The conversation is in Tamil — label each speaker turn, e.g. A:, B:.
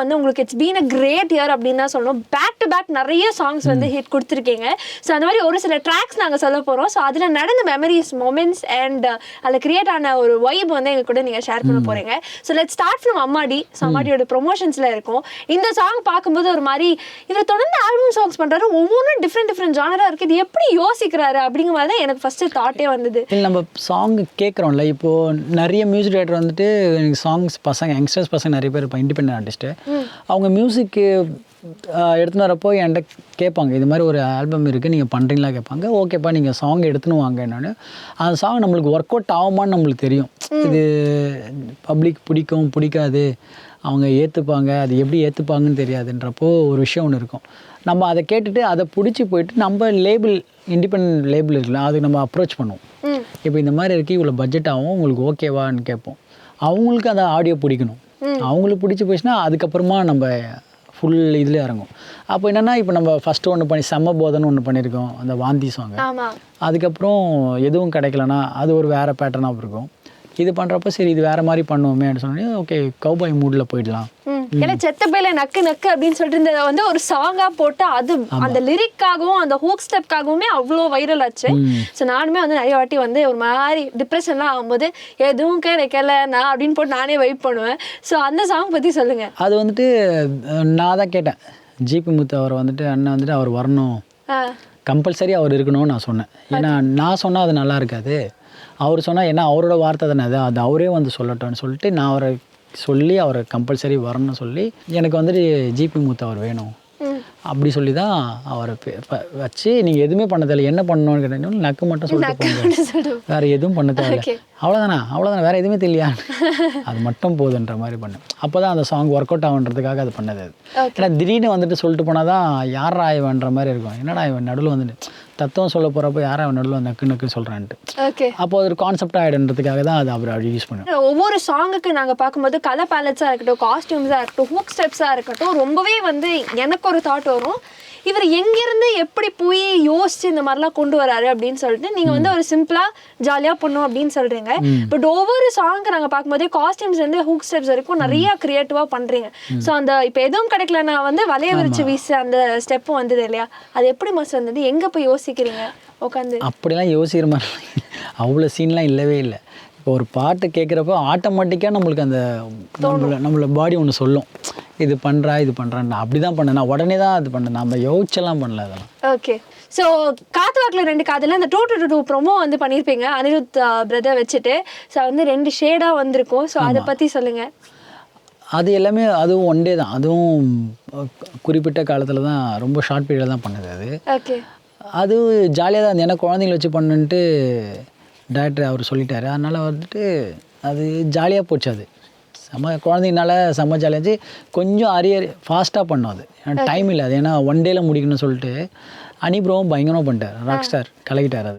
A: வந்து உங்களுக்கு it's been a great year அப்படின்னு தான் சொல்லணும். பேக் டு பேக் நிறைய சாங்ஸ் வந்து ஹிட் கொடுத்துருக்கீங்க. ஸோ அந்த மாதிரி ஒரு சில ட்ராக்ஸ் நாங்கள் சொல்ல போகிறோம் ஸோ அதில் நடந்த மெமரிஸ் மொமெண்ட்ஸ் அண்ட் அதில் கிரியேட் ஆன ஒரு வைப் வந்து எங்க கூட நீங்கள் ஷேர் பண்ண போகிறீங்க so let start from Ammadi. So அம்மாடியோட ப்ரொமோஷன்ஸில் இருக்கும். இந்த சாங் பார்க்கும்போது ஒரு மாதிரி இவர் தொடர்ந்து ஆல்பம் சாங்ஸ் பண்ணுறாரு ஒவ்வொன்றும் டிஃப்ரெண்ட் டிஃப்ரெண்ட் ஜானராக இருக்குது இது எப்படி யோசிக்கிறாரு அப்படிங்கிற மாதிரி தான் எனக்கு ஃபஸ்ட்டு தாட்டே வந்தது.
B: இல்லை நம்ம சாங் கேட்குறோம்ல இப்போது நிறைய மியூசிக் டைரக்டர் வந்துட்டு எனக்கு சாங்ஸ் பசங்க யங்ஸ்டர்ஸ் பசங்க நிறைய பேர் இப்போ இண்டிபெண்ட் ஆர்டிஸ்ட்டு அவங்க மியூசிக்கு எடுத்துன்னு வரப்போ என்கிட்ட கேட்பாங்க இது மாதிரி ஒரு ஆல்பம் இருக்குது நீங்கள் பண்ணுறீங்களா கேட்பாங்க. ஓகேப்பா நீங்கள் சாங் எடுத்துன்னு வாங்க என்னன்னு அந்த சாங் நம்மளுக்கு ஒர்க் அவுட் ஆகுமான்னு நம்மளுக்கு தெரியும். இது பப்ளிக் பிடிக்கும் பிடிக்காது. அவங்க ஏற்றுப்பாங்க அது எப்படி ஏற்றுப்பாங்கன்னு தெரியாதுன்றப்போ ஒரு விஷயம் ஒன்று இருக்கும். நம்ம அதை கேட்டுட்டு அதை பிடிச்சி போயிட்டு நம்ம லேபிள் இண்டிபெண்ட் லேபிள் இருக்குல்ல அதுக்கு நம்ம அப்ரோச் பண்ணுவோம். இப்போ இந்த மாதிரி இருக்குது இவ்வளோ பட்ஜெட் ஆகும் உங்களுக்கு ஓகேவான்னு கேட்போம். அவங்களுக்கு அந்த ஆடியோ பிடிக்கணும். அவங்களுக்கு பிடிச்சி போச்சுன்னா அதுக்கப்புறமா நம்ம ஃபுல் இதில் இறங்கும். அப்போ என்னென்னா இப்போ நம்ம ஃபஸ்ட்டு ஒன்று பண்ணி செம்ம போதன்னு ஒன்று பண்ணியிருக்கோம் அந்த வாந்தி சாங் அதுக்கப்புறம் எதுவும் கிடைக்கலனா அது ஒரு வேறு பேட்டர்னாக இருக்கும். இது பண்ணுறப்ப சரி இது வேறு மாதிரி பண்ணுவோமே அப்படின்னு சொன்னோடனே ஓகே கௌபாய் மூடில் போயிடலாம்.
A: ஏன்னா செத்த பேல நக்கு நக்கு அப்படின்னு சொல்லிட்டு இருந்ததை வந்து ஒரு சாங்கா போட்டு அது அந்த லிரிக்காகவும் அந்த ஹூக் ஸ்டெப்காகவுமே அவ்வளோ வைரல் ஆச்சு. ஸோ நானுமே வந்து நிறைய வாட்டி வந்து ஒரு மாதிரி டிப்ரெஷன்லாம் ஆகும்போது எதுவும் கிடைக்கல நான் அப்படின்னு போட்டு நானே வெயிட் பண்ணுவேன். ஸோ அந்த சாங் பத்தி சொல்லுங்க.
B: அது வந்துட்டு நான் தான் கேட்டேன். ஜிபி முத்து அவர் வந்துட்டு அண்ணன் வந்துட்டு அவர் வரணும். கம்பல்சரி அவர் இருக்கணும்னு நான் சொன்னேன். ஏன்னா நான் சொன்னால் அது நல்லா இருக்காது. அவர் சொன்னால் ஏன்னா அவரோட வார்த்தை தானே அது. அது அவரே வந்து சொல்லட்டும்னு சொல்லிட்டு நான் அவரை சொல்லி அவரை கம்பல்சரி வரணும்னு சொல்லி எனக்கு வந்துட்டு ஜிபி மூத்த அவர் வேணும். அப்படி சொல்லி தான் அவரை வச்சு நீங்கள் எதுவுமே பண்ண தேவையில்ல. என்ன பண்ணணும்னு கேட்டீங்கன்னா நக்கு மட்டும் சொல்லிட்டு வேறு எதுவும் பண்ண தேவையில்ல. அவ்வளோதானா அவ்வளோதானே வேறு எதுவுமே தெரியலையா? அது மட்டும் போதுன்ற மாதிரி பண்ணேன் அப்போ தான் அந்த சாங் ஒர்க் அவுட் ஆகுன்றதுக்காக அது பண்ணது அது. ஏன்னா திடீர்னு வந்துட்டு சொல்லிட்டு போனால் தான் யாரா இவன்ற மாதிரி இருக்கும். என்னடா இவன் நடுவில் வந்துட்டு தத்துவம் சொல்ல போகிறப்போ யாரா இவன் நடுவில் நக்கு நக்கு சொல்கிறான்ட்டு
A: ஓகே
B: அப்போ ஒரு கான்செப்ட் ஆகிடுன்றதுக்காக தான் அது அவர் யூஸ் பண்ணுவேன்
A: ஒவ்வொரு சாங்குக்கு நாங்கள் பார்க்கும்போது கலர் பேலட்ஸாக இருக்கட்டும் காஸ்டியூம்ஸாக இருக்கட்டும் ஹூக் ஸ்டெப்ஸாக இருக்கட்டும் ரொம்பவே வந்து எனக்கு ஒரு தாட் வரும். இவர் எங்கேருந்து எப்படி போய் யோசிச்சு இந்த மாதிரிலாம் கொண்டு வராரு அப்படின்னு சொல்லிட்டு நீங்கள் வந்து ஒரு சிம்பிளாக ஜாலியாக பண்ணும் அப்படின்னு சொல்கிறீங்க பட் ஒவ்வொரு சாங்க்கு நாங்கள் பார்க்கும்போதே காஸ்டியூம்ஸ் வந்து ஹூக் ஸ்டெப்ஸ் வரைக்கும் நிறைய க்ரியேட்டிவாக பண்ணுறீங்க ஸோ அந்த இப்போ எதுவும் கிடைக்கலனா வந்து வலைய விரிச்சு வீசு அந்த ஸ்டெப்பும் வந்தது இல்லையா? அது எப்படி மஸ் வந்தது? எங்கே போய் யோசிக்கிறீங்க? உட்காந்து
B: அப்படிலாம் யோசிக்கிற மாதிரி அவ்வளோ சீன்லாம் இல்லவே இல்லை. இப்போ ஒரு பாட்டு கேட்குறப்போ ஆட்டோமேட்டிக்காக நம்மளுக்கு அந்த நம்மள நம்மள பாடி ஒன்று சொல்லும். இது பண்ணுறா இது பண்ணுறான் அப்படி தான் பண்ணேன். நான் உடனே தான் அது பண்ணேன். நம்ம யோசிச்செல்லாம் பண்ணல அதெல்லாம்.
A: ஓகே ஸோ காத்து வாக்கில் ரெண்டு காதில் அந்த டூ டூ டூ டூ ப்ரோமோ வந்து பண்ணியிருப்பீங்க அனிருத் பிரதர் வச்சுட்டு. ஸோ வந்து ரெண்டு ஷேடாக வந்திருக்கும். ஸோ அதை பற்றி சொல்லுங்கள்
B: அது எல்லாமே அதுவும் ஒன் டே தான். அதுவும் குறிப்பிட்ட காலத்தில் தான் ரொம்ப ஷார்ட் பீரியடில் தான் பண்ணது அது.
A: ஓகே
B: அது ஜாலியாக தான் இருந்தது. ஏன்னா குழந்தைங்கள வச்சு பண்ணுன்ட்டு டேரக்டர் அவர் சொல்லிட்டாரு. அதனால் வந்துட்டு அது ஜாலியாக போச்சு அது. செம்ம குழந்தைங்கனால செம்ம ஜாலியாக இருந்துச்சு. கொஞ்சம் அரியர் ஃபாஸ்ட்டாக பண்ணோம் அது. ஏன்னா டைம் இல்லை அது. ஏன்னா ஒன் டேல முடிக்கணும்னு சொல்லிட்டு அனிப்ரோவும் பயங்கரமாக பண்ணிட்டார். ராக் ஸ்டார் கலக்கிட்டார் அது.